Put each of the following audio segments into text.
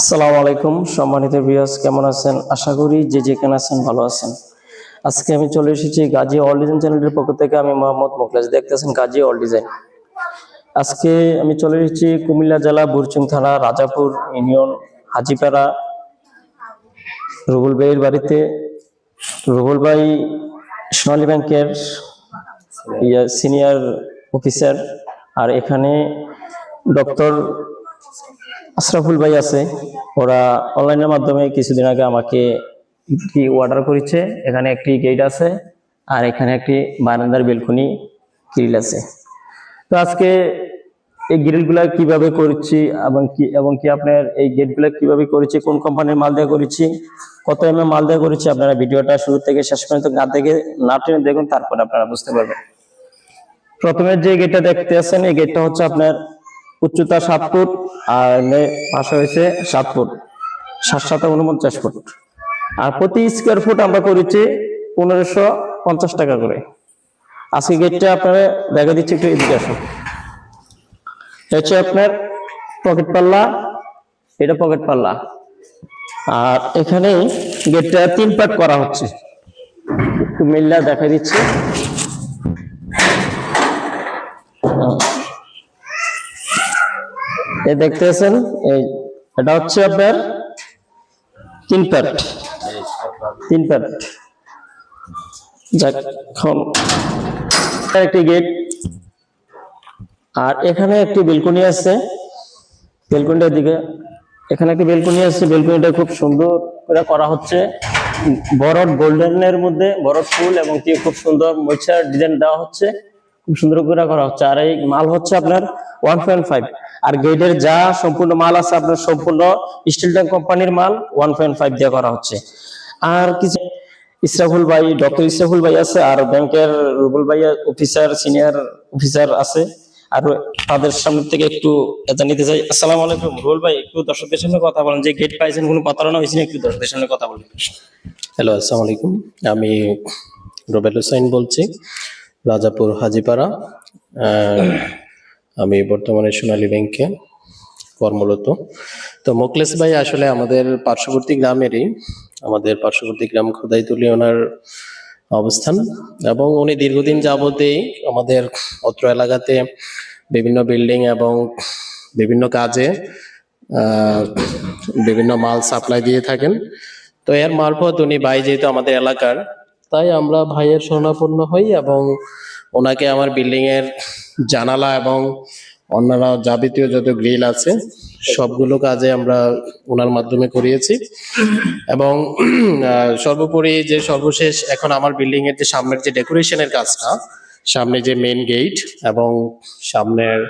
আসসালামু আলাইকুম, সম্মানিত বিয়াস কেমন আছেন? আশা করি যে যেখানে আছেন ভালো আছেন। আজকে আমি চলে এসেছি গাজী অল ডিজাইন চ্যানেলের পক্ষ থেকে, আমি মোহাম্মদ মোখলেস। দেখতেছেন গাজী অল ডিজাইন আজকে আমি চলে এসেছি কুমিল্লা জেলা বুরচুং থানা, রাজাপুর ইউনিয়ন, হাজিপাড়া রুবুল ভাইয়ের বাড়িতে। রুবুল ভাই সোনালী ব্যাংকের সিনিয়র অফিসার। আর এখানে ডক্টর আশরাফুল ভাই আছে। ওরা অনলাইনের মাধ্যমে কিছুদিন আগে আমাকে একটি অর্ডার করেছে। এখানে একটি গেট আছে আর এখানে একটি বারান্দার বেলকনি গ্রিল আছে। তো আজকে এই গ্রিলগুলা কীভাবে করেছি এবং কি এবং কি আপনার এই গেটগুলো কীভাবে করেছি, কোন কোম্পানির মাল দেওয়া করেছি, কত এম মাল দেওয়া করেছি, আপনারা ভিডিওটা শুরু থেকে শেষ পর্যন্ত না দেখে, না টেনে দেখুন, তারপরে আপনারা বুঝতে পারবেন। প্রথমে যে গেটটা দেখতে আছেন এই গেটটা হচ্ছে আপনার উচ্চতা সাত ফুট আর পাশে হয়েছে সাত ফুট। সাত সাত উনপঞ্চাশ ফুট। আর প্রতি স্কোয়ার ফুট আমরা করেছি পনেরোশো পঞ্চাশ টাকা করে। আজকে গেটটা আপনারা দেখা দিচ্ছি, একটু এদিকে আসুন। হচ্ছে আপনার পকেট পাল্লা। এটা পকেট পাল্লা। আর এখানে গেটটা তিন পার্ট করা হচ্ছে। একটু মিল্লা দেখা দিচ্ছি। এই দেখতেছেন, এই, এটা হচ্ছে আপনার তিন প্যাট তিন প্যাট যাক একটি গেট আর এখানে একটি বেলকনি আছে। বেলকনিটার দিকে, এখানে একটি বেলকনি আছে। বেলকনিটা খুব সুন্দর করে করা হচ্ছে। বরড গোল্ডেনের মধ্যে বরড ফুল এবং কি খুব সুন্দর মরিচার ডিজাইন দেওয়া হচ্ছে। খুব সুন্দর করে করা হচ্ছে। আর এই মাল হচ্ছে আপনার ওয়ান পয়েন্ট ফাইভ আর গেটের যা সম্পূর্ণ মাল আছে, আপনার সম্পূর্ণ স্টিল ট্যাঙ্ক কোম্পানির মাল ওয়ান পয়েন্ট ফাইভ দিয়ে করা হচ্ছে। আর কিছু ইসরাফুল ভাই ডক্টর ইসরাফুল ভাই আছে, আর ব্যাংকের রুবুল ভাই অফিসার সিনিয়র অফিসার আছে। আর তাদের সামনে থেকে একটু এটা নিতে চাই। আসসালামু আলাইকুম। রুবুল ভাই, একটু দর্শকদের সামনে কথা বলেন। যে গেট পাইছেন, কোনো প্রতারণা হয়েছে একটু দর্শকদের সামনে কথা বলেন। হ্যালো আসসালামু আলাইকুম। আমি রুবেল হোসাইন বলছি। রাজাপুর হাজিপাড়া। আমি বর্তমানে সোনালী ব্যাংকে কর্মরত। তো মোকলেস ভাই আসলে আমাদের পার্শ্ববর্তী গ্রামেরই, আমাদের পার্শ্ববর্তী গ্রাম খোদাইতুলি ওনার অবস্থান এবং উনি দীর্ঘদিন যাবতেই আমাদের অত্র এলাকাতে বিভিন্ন বিল্ডিং এবং বিভিন্ন কাজে বিভিন্ন মাল সাপ্লাই দিয়ে থাকেন। তো এর মারফত উনি ভাই যেহেতু আমাদের এলাকার তাই আমরা ভাইয়ের শরণাপন্ন হই এবং ওনাকে আমার বিল্ডিং এর জানালা এবং অন্যান্য যাবতীয় যত গ্রিল আছে, সবগুলো কাজে আমরা ওনার মাধ্যমে করিয়েছি। এবং সর্বোপরি যে সর্বশেষ এখন আমার বিল্ডিং এর যে সামনের যে ডেকোরেশনের কাজটা, সামনে যে মেন গেট এবং সামনের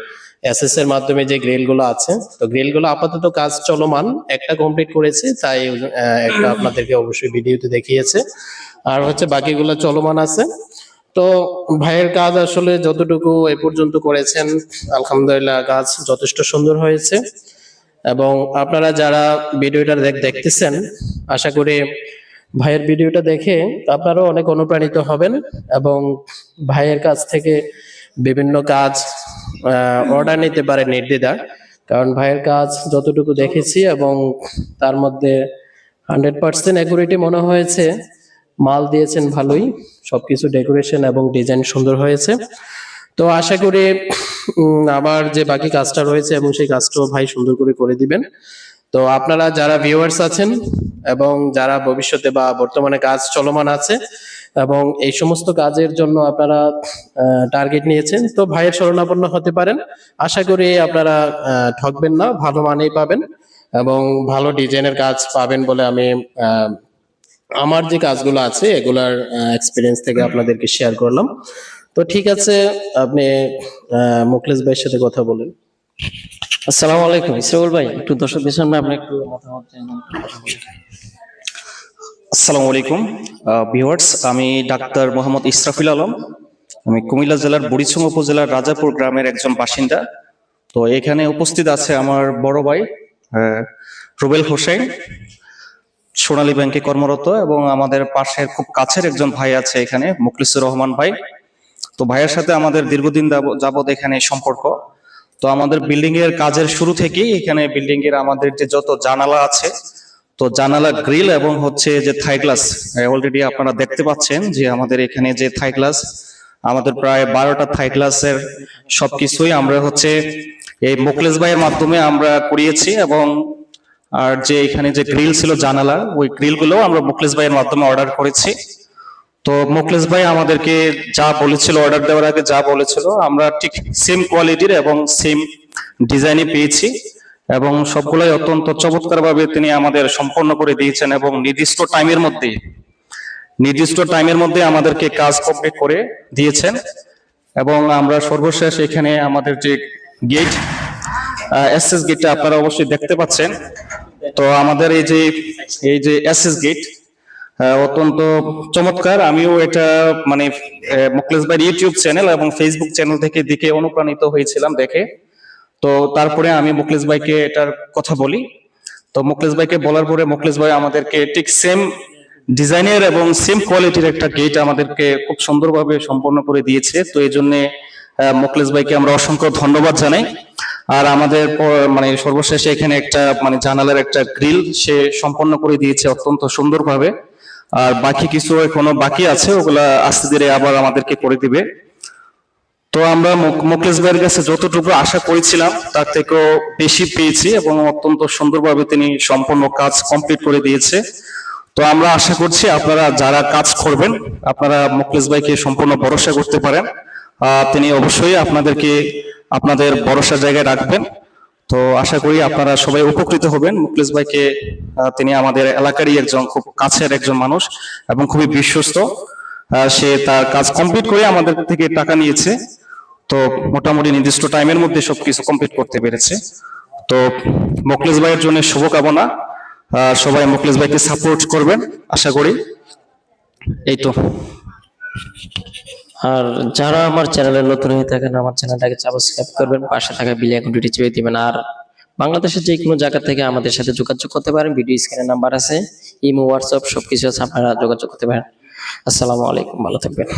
এসএস এর মাধ্যমে যে গ্রিলগুলো আছে, তো গ্রিলগুলো আপাতত কাজ চলমান। একটা কমপ্লিট করেছে, তাই একটা আপনাদেরকে অবশ্যই ভিডিওতে দেখিয়েছে। আর হচ্ছে বাকিগুলো চলমান আছে। তো ভাইয়ের কাজ আসলে যতটুকু এ পর্যন্ত করেছেন, আলহামদুলিল্লাহ কাজ যথেষ্ট সুন্দর হয়েছে। এবং আপনারা যারা ভিডিওটা দেখ- দেখতেছেন, আশা করি ভাইয়ের ভিডিওটা দেখে আপনারাও অনেক অনুপ্রাণিত হবেন এবং ভাইয়ের কাছ থেকে বিভিন্ন কাজ অর্ডার নিতে পারে নির্দ্বিধা কারণ ভাইয়ের কাজ যতটুকু দেখেছি এবং তার মধ্যে হান্ড্রেড পার্সেন্ট অ্যাকুরেটি মনে হয়েছে। মাল দিয়েছেন ভালোই, সবকিছু ডেকোরেশন এবং ডিজাইন সুন্দর হয়েছে। তো আশা করি আমার যে বাকি কাজটা রয়েছে এবং সেই কাজটাও ভাই সুন্দর করে করে দিবেন। তো আপনারা যারা ভিউয়ার্স আছেন এবং যারা ভবিষ্যতে বা বর্তমানে কাজ চলমান আছে এবং এই সমস্ত কাজের জন্য আপনারা টার্গেট নিয়েছেন, তো ভাইয়ের শরণাপন্ন হতে পারেন। আশা করি আপনারা ঠকবেন না, ভালো মানেই পাবেন এবং ভালো ডিজাইনের কাজ পাবেন বলে আমি আমার যে কাজগুলো আছে এগুলার এক্সপিরিয়েন্স থেকে আপনাদেরকে শেয়ার করলাম। তো ঠিক আছে আপনি আহ, মুখলেস ভাইয়ের সাথে কথা বলেন। আসসালামু আলাইকুম ইসরাফুল ভাই একটু দর্শকদের সামনে আপনি একটু মতামত। আসসালামু আলাইকুম ভিউয়ার্স আমি ডাক্তার মোহাম্মদ ইসরাফিল আলম। আমি কুমিল্লা জেলার বুড়িচুং উপজেলার রাজাপুর গ্রামের একজন বাসিন্দা। তো এখানে উপস্থিত আছে আমার বড় ভাই আহ, রুবেল হোসেন। সোনালী ব্যাংকে কর্মরত এবং আমাদের পাশের খুব কাছের একজন ভাই আছে এখানে, মুখলিসুর রহমান ভাই। তো ভাইয়ের সাথে আমাদের দীর্ঘদিন যাবত এখানে সম্পর্ক। তো আমাদের বিল্ডিং এর কাজের শুরু থেকেই এখানে বিল্ডিং এর আমাদের যে যত জানালা আছে, তো জানালা গ্রিল এবং হচ্ছে যে থাই গ্লাস অলরেডি আপনারা দেখতে পাচ্ছেন যে আমাদের এখানে যে থাই গ্লাস, আমাদের প্রায় বারোটা থাই গ্লাসের সবকিছুই আমরা হচ্ছে এই মোকলেশ ভাইয়ের মাধ্যমে আমরা করিয়েছি এবং আর যে এখানে যে গ্রিল ছিল জানালা, ওই গ্রিলগুলো আমরা মুকলেশ ভাইয়ের মাধ্যমে অর্ডার করেছি। তো মুকলেশ ভাই আমাদেরকে যা বলেছিল অর্ডার দেওয়ার আগে যা বলেছিল, আমরা ঠিক সেম কোয়ালিটির এবং সেম ডিজাইনে পেয়েছি এবং সবগুলোই অত্যন্ত চমৎকার ভাবে তিনি আমাদের সম্পন্ন করে দিয়েছেন এবং নির্দিষ্ট টাইমের মধ্যে, নির্দিষ্ট টাইমের মধ্যে আমাদেরকে কাজ কমপ্লিট করে দিয়েছেন এবং আমরা সর্বশেষ এখানে আমাদের যে গেট এসএস গেটটা আপনারা অবশ্যই দেখতে পাচ্ছেন। তো আমাদের এই যে এই যে এসএস গেট অত্যন্ত চমৎকার। আমিও এটা মানে মুকলেশ ভাই ইউটিউব চ্যানেল এবং ফেসবুক চ্যানেল থেকে দিকে অনুপ্রাণিত হয়েছিলাম দেখে। তো তারপরে আমি মুকলেশ ভাইকে এটার কথা বলি। তো মুকলেশ ভাইকে বলার পরে মুকলেশ ভাই আমাদেরকে ঠিক সেম ডিজাইনের এবং সেম কোয়ালিটির একটা গেট আমাদেরকে খুব সুন্দরভাবে সম্পন্ন করে দিয়েছে। তো এই জন্য মুকলেশ ভাইকে আমরা অসংখ্য ধন্যবাদ জানাই। আর আমাদের মানে সর্বশেষে এখানে একটা মানে জানালার একটা গ্রিল সে সম্পন্ন করে দিয়েছে অত্যন্ত সুন্দরভাবে। আর বাকি কিছু এখনও বাকি আছে, ওগুলা আস্তে ধীরে আবার আমাদেরকে করে দিবে। তো আমরা মুক- মুকেশ ভাইয়ের কাছে যতটুকু আশা করেছিলাম, তার থেকেও বেশি পেয়েছি এবং অত্যন্ত সুন্দরভাবে তিনি সম্পূর্ণ কাজ কমপ্লিট করে দিয়েছে। তো আমরা আশা করছি আপনারা যারা কাজ করবেন, আপনারা মুকলেশ ভাইকে সম্পূর্ণ ভরসা করতে পারেন। তিনি অবশ্যই আপনাদেরকে আপনাদের ভরসা জায়গায় রাখবেন। তো আশা করি আপনারা সবাই উপকৃত হবেন। মুকলেশ ভাইকে তিনি আমাদের এলাকারই একজন, খুব কাছের একজন মানুষ এবং খুবই বিশ্বস্ত। সে তার কাজ কমপ্লিট করে আমাদের থেকে টাকা নিয়েছে। তো মোটামুটি নির্দিষ্ট টাইমের মধ্যে সবকিছু কমপ্লিট করতে পেরেছে। তো মুকলেশ ভাইয়ের জন্য শুভকামনা। সবাই মুকলেশ ভাইকে সাপোর্ট করবেন, আশা করি। এই তো। আর যারা আমার চ্যানেলে নতুন হয়ে থাকেন, আমার চ্যানেলটাকে সাবস্ক্রাইব করবেন, পাশে থাকা বিল আইকনটি চেপে দিবেন। আর বাংলাদেশের যে কোনো জায়গা থেকে আমাদের সাথে যোগাযোগ করতে পারেন ভিডিও স্ক্রিনে নাম্বার আছে ইমো হোয়াটসঅ্যাপ সবকিছু আছে, আপনারা যোগাযোগ করতে পারেন। আসসালামু আলাইকুম, ভালো থাকবেন।